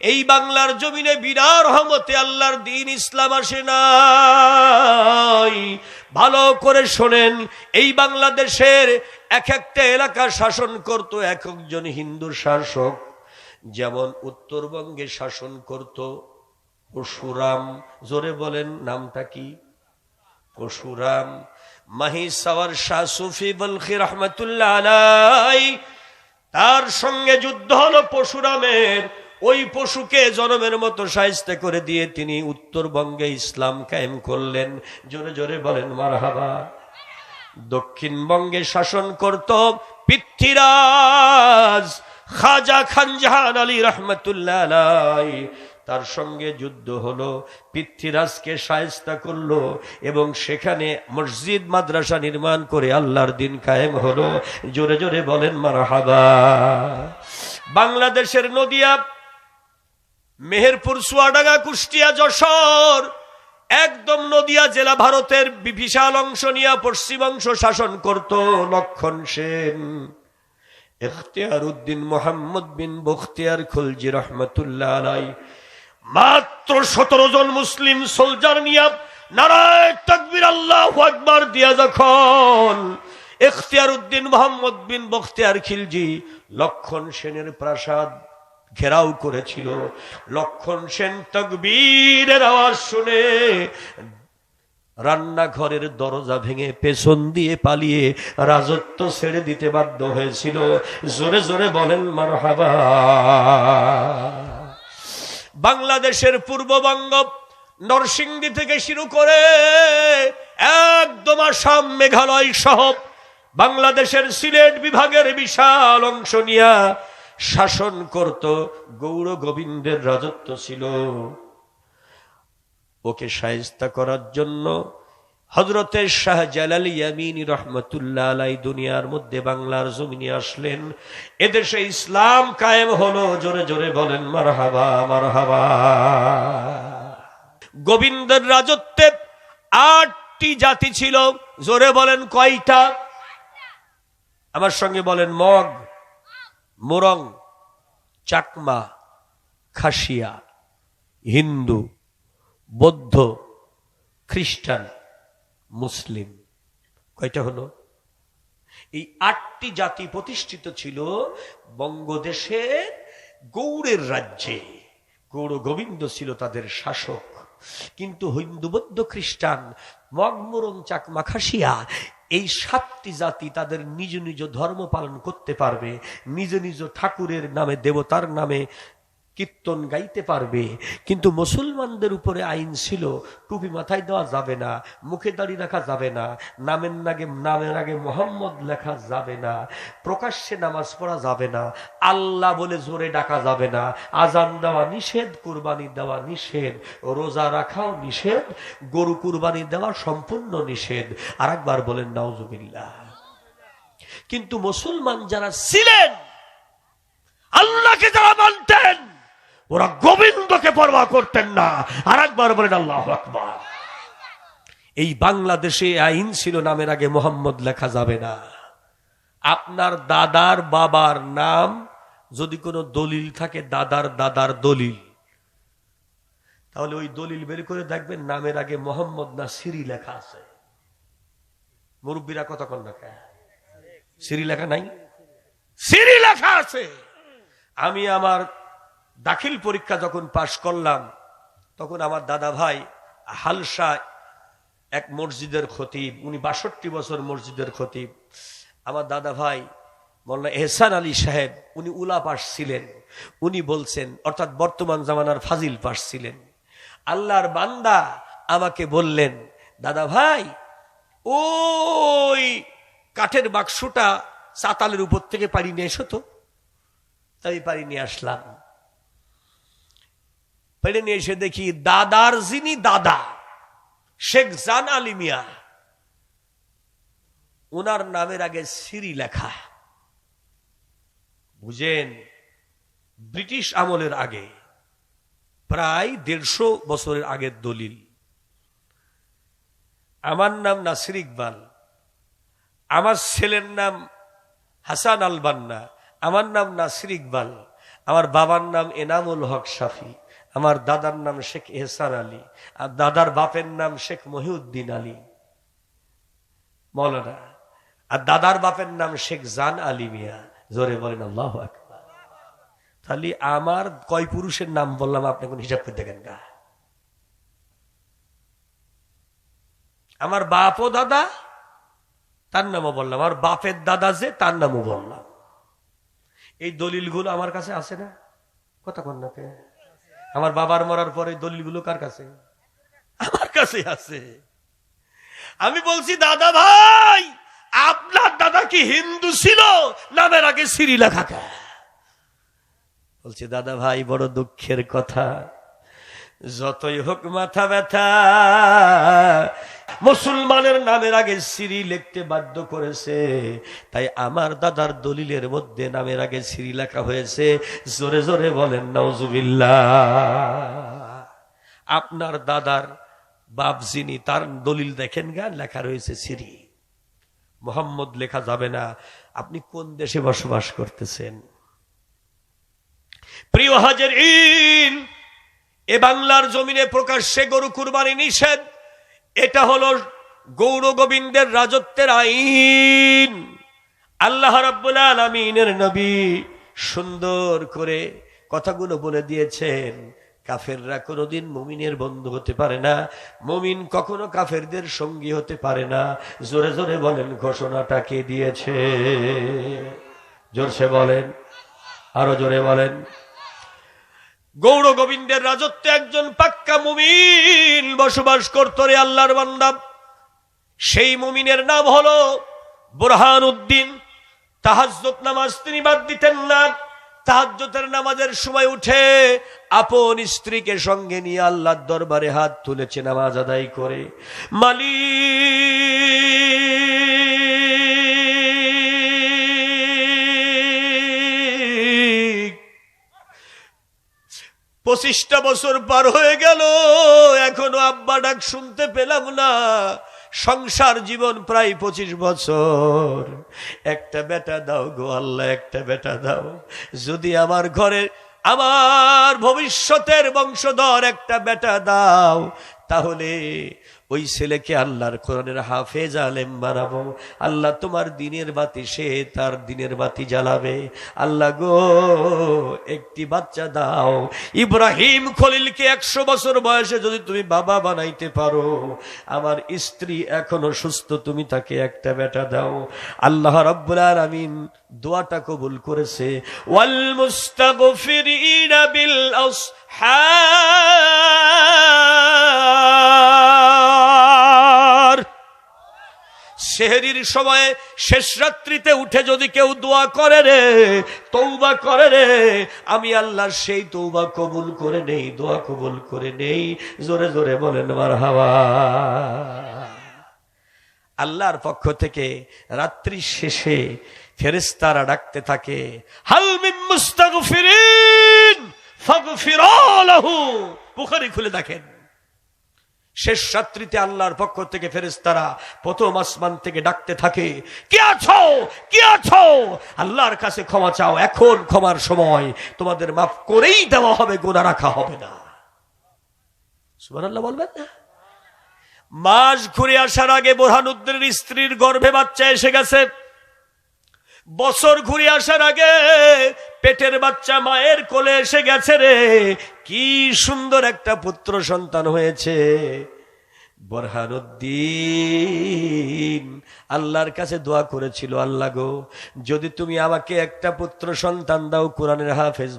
এই বাংলার জমিনে বিনা রহমতে আল্লাহর দিন ইসলাম আসে নাই। ভালো করে শোনেন, এই বাংলাদেশের এক একটা এলাকা শাসন করত এক একজন হিন্দু শাসক, যেমন উত্তরবঙ্গে শাসন করত পরশুরাম। জোরে বলেন, নামটা কি? পরশুরাম। মাহি সাওয়ার শাহ সুফি বলখি রহমতুল্লাহ আলাই তার সঙ্গে যুদ্ধ হলো পরশুরামের। ওই পশুকে জনমের মতো সাহিত্য করে দিয়ে তিনি উত্তরবঙ্গে ইসলাম কায়েম করলেন। জোরে জোরে বলেন, মারহাবা। দক্ষিণবঙ্গে শাসন করত পৃথ্বীরাজ খাজা খান জাহান আলী রহমতুল্লাহ তার সঙ্গে যুদ্ধ হলো, পৃথ্বীরাজকে সায়স্তা করল এবং সেখানে মসজিদ, মাদ্রাসা নির্মাণ করে আল্লাহর দিন কায়েম হলো। জোরে জোরে বলেন, মারহাবা। বাংলাদেশের নদিয়া মেহেরপুর, সুয়াডাঙ্গা, কুষ্টিয়া, যশোর, একদম নদিয়া জেলা ভারতের বিশাল অংশ নিয়ে পশ্চিম অংশ শাসন করত লক্ষণ সেন। এখতিয়ার উদ্দিন মোহাম্মদ বিন বখতিয়ার খুলজি রহমতুল্লাহ আলাই। মাত্র সতেরো জন মুসলিম সোলজার নিয়ে নারায় তকবির আল্লাহ আকবার দিয়া যখন এখতিয়ার উদ্দিন মোহাম্মদ বিন বখতিয়ার খিলজি লক্ষণ সেনের প্রাসাদ ঘেরাও করেছিল। লক্ষণ সেন তকবীরের আওয়াজ শুনে রান্নাঘরের দরজা ভেঙে পেছন দিয়ে পালিয়ে রাজত্ব ছেড়ে দিতে বাধ্য হয়েছিল। জোরে জোরে বলেন মার বাংলাদেশের পূর্ববঙ্গ নরসিংদী থেকে শুরু করে একদম আসাম মেঘালয় সহ বাংলাদেশের সিলেট বিভাগের বিশাল অংশ নিয়া শাসন করত গৌর গোবিন্দের রাজত্ব ছিল। ওকে সায়স্তা করার জন্য হজরতের শাহ জালাল ইয়ামিনী রহমতুল্লাহ আলাই দুনিয়ার মধ্যে বাংলার জমিনে আসলেন। এদেশে ইসলাম কায়েম হলো, জোরে জোরে বলেন, মারহাবা মারহাবা। গোবিন্দের রাজত্বে আটটি জাতি ছিল, জোরে বলেন কয়টা? আমার সঙ্গে বলেন মগ। মোরং, চাকমা, খাসিয়া, হিন্দু, বৌদ্ধ, খ্রিস্টান, মুসলিম। কয়টা হলো? এই আটটি জাতি প্রতিষ্ঠিত ছিল বঙ্গদেশের গৌড়ের রাজ্যে। গৌড় গোবিন্দ ছিল তাদের শাসক। কিন্তু হিন্দু, বৌদ্ধ, খ্রিস্টান, মগমরং, চাকমা, খাসিয়া এই সাতটি জাতি তাদের নিজ নিজ ধর্ম পালন করতে পারবে, নিজ নিজ ঠাকুরের নামে, দেবতার নামে কীর্তন গাইতে পারবে। কিন্তু মুসলমানদের উপরে আইন ছিল, টুপি মাথায় দেওয়া যাবে না, মুখে দাড়ি রাখা যাবে না, নামের নাগে, নামের আগে মোহাম্মদ লেখা যাবে না, প্রকাশ্যে নামাজ পড়া যাবে না, আল্লাহ বলে জোরে ডাকা যাবে না, আজান দেওয়া নিষেধ, কুরবানি দেওয়া নিষেধ, রোজা রাখাও নিষেধ, গরু কুরবানি দেওয়া সম্পূর্ণ নিষেধ। আর একবার বলেন, নাউজুবিল্লাহ। কিন্তু মুসলমান যারা ছিলেন, আল্লাহকে যারা ওরা গোবিন্দকে পরোয়া করতেন না। আর একবার বলেন, আল্লাহ এই বাংলাদেশে আইন ছিল নামের আগে মোহাম্মদ লেখা যাবে না। আপনার দাদার বাবার নাম যদি কোনো দলিল থাকে, দাদার দাদার দলিল। তাহলে ওই দলিল বের করে দেখবেন নামের আগে মোহাম্মদ না সিরি লেখা আছে। মুরব্বীরা কতক্ষণ লেখা সিরি লেখা নাই? সিরি লেখা আছে। আমি আমার দাখিল পরীক্ষা যখন পাশ করলাম, তখন আমার দাদা ভাই হালসা এক মসজিদের খতিব, উনি বাষট্টি বছর মসজিদের খতিব। আমার দাদা ভাই মোল্লা এহসান আলী সাহেব, উনি উলা পাশ ছিলেন। উনি বলছেন, অর্থাৎ বর্তমান জামানার ফাজিল পাশ ছিলেন। আল্লাহর বান্দা আমাকে বললেন, দাদা ভাই, ওই কাঠের বাক্সটা চাতালের উপর থেকে পাড়ি নিয়ে এসো তো। তাই পাড়ি নিয়ে আসলাম। পেড়ে এসে দেখি, দাদার যিনি দাদা, শেখ জান আলী মিয়া ওনার নামের আগে সিরি লেখা। বুঝেন, ব্রিটিশ আমলের আগে, প্রায় দেড়শো বছরের আগের দলিল। আমার নাম নাসির ইকবাল, আমার ছেলের নাম হাসান আল বান্না, আমার নাম নাসির ইকবাল, আমার বাবার নাম এনামুল হক সাফি আমার দাদার নাম শেখ এহসান আলী, আর দাদার বাপের নাম শেখ মহিউদ্দিন আলী। মৌলানা, আর দাদার বাপের নাম শেখ জান আলী মিয়া। জোরে বলেন, আল্লাহ তাহলে আমার কয় পুরুষের নাম বললাম, আপনি কোন হিসাব করে দেখেন গা। আমার বাপ ও দাদা, তার নামও বললাম। আর বাপের দাদা যে, তার নামও বললাম। এই দলিলগুলো আমার কাছে আছে না? কথা কন না কে? আমার বাবার মরার পরে দলিলগুলো কার কাছে? আমার কাছে আছে। আমি বলছি, দাদা ভাই, আপনার দাদা কি হিন্দু ছিল? নামের আগে সিরি লেখা বলছে বলছি, দাদা ভাই, বড় দুঃখের কথা। যতই হোক মাথা ব্যথা মুসলমানের নামের আগে সিরি লিখতে বাধ্য করেছে। তাই আমার দাদার দলিলের মধ্যে নামের আগে সিরি লেখা হয়েছে। জোরে জোরে বলেন নওজুবিল্লাহ আপনার দাদার বাপ যিনি, তার দলিল দেখেন গা, লেখা রয়েছে সিরি মোহাম্মদ লেখা যাবে না। আপনি কোন দেশে বসবাস করতেছেন? প্রিয় হাজের ইন এ বাংলার জমিনে প্রকাশ্যে গরু কুরবানি নিষেধ। এটা হলো গৌর গোবিন্দের রাজত্বের আইন। আল্লাহ রাব্বুল আলামিনের নবী সুন্দর করে কথাগুলো বলে দিয়েছেন, কাফেররা কোনোদিন মুমিনের বন্ধু হতে পারে না, মুমিন কখনো কাফেরদের সঙ্গী হতে পারে না। জোরে জোরে বলেন, ঘোষণাটা কে দিয়েছে? জোরসে বলেন, আরও জোরে বলেন। গৌর গোবিন্দের রাজত্বে একজন পাক্কা মুমিন বসবাস করত রে আল্লাহর বান্দা। সেই মুমিনের নাম হলো বোরহান উদ্দিন তাহাজ্জত নামাজ তিনি বাদ দিতেন না। তাহাজ্জতের নামাজের সময় উঠে আপন স্ত্রীকে সঙ্গে নিয়ে আল্লাহর দরবারে হাত তুলেছে নামাজ আদায় করে। মালিক! পঁচিশটা বছর পার হয়ে গেল, এখনও আব্বা ডাক শুনতে পেলাম না। সংসার জীবন প্রায় পঁচিশ বছর। একটা বেটা দাও গো আল্লাহ, একটা বেটা দাও। যদি আমার ঘরে, আমার ভবিষ্যতের বংশধর একটা বেটা দাও, তাহলে ওই ছেলেকে আল্লাহর কোরআনের হাফেজ আলেম বানাবো। আল্লাহ তোমার দিনের বাতি, সে তার দিনের বাতি জ্বালাবে। আল্লাহ গো, একটি বাচ্চা দাও। ইব্রাহিম খলিলকে একশো বছর বয়সে যদি তুমি বাবা বানাইতে পারো, আমার স্ত্রী এখনও সুস্থ, তুমি তাকে একটা বেটা দাও। আল্লাহ রব্বুল আলামিন দোয়াটা কবুল করেছে, ওয়াল মুস্তাগফিরিনা বিল আসহার সেহরির সময়ে শেষ রাত্রিতে উঠে যদি কেউ দোয়া করে রে তৌবা করে রে, আমি আল্লাহর সেই তৌবা কবুল করে নেই, দোয়া কবুল করে নেই। জোরে জোরে বলেন আমার হাওয়া আল্লাহর পক্ষ থেকে রাত্রি শেষে ফেরেস্তারা ডাকতে থাকে, হাল মিন মুস্তাগফিরিন ফাগফিরা লাহু বুখারী খুলে দেখেন। শেষ রাত্রিতে আল্লাহর পক্ষ থেকে ফেরেস্তারা প্রথম আসমান থেকে ডাকতে থাকে, কে আছো? কে আছো? আল্লাহর কাছে ক্ষমা চাও, এখন ক্ষমার সময়। তোমাদের মাফ করেই দেওয়া হবে, গোনা রাখা হবে না। বলবেন না? মাস ঘুরে আসার আগে বোরহানুদ্দিনের স্ত্রীর গর্ভে বাচ্চা এসে গেছে। বছর ঘুরে আসার আগে পেটের বাচ্চা মায়ের কোলে এসে গেছে রে। কি সুন্দর একটা পুত্র সন্তান হয়েছে। বরহানুদ্দিন, আল্লাহর কাছে দোয়া করেছিল, আল্লাহ গো, যদি তুমি আমাকে একটা পুত্র সন্তান দাও, কোরআনের হাফেজ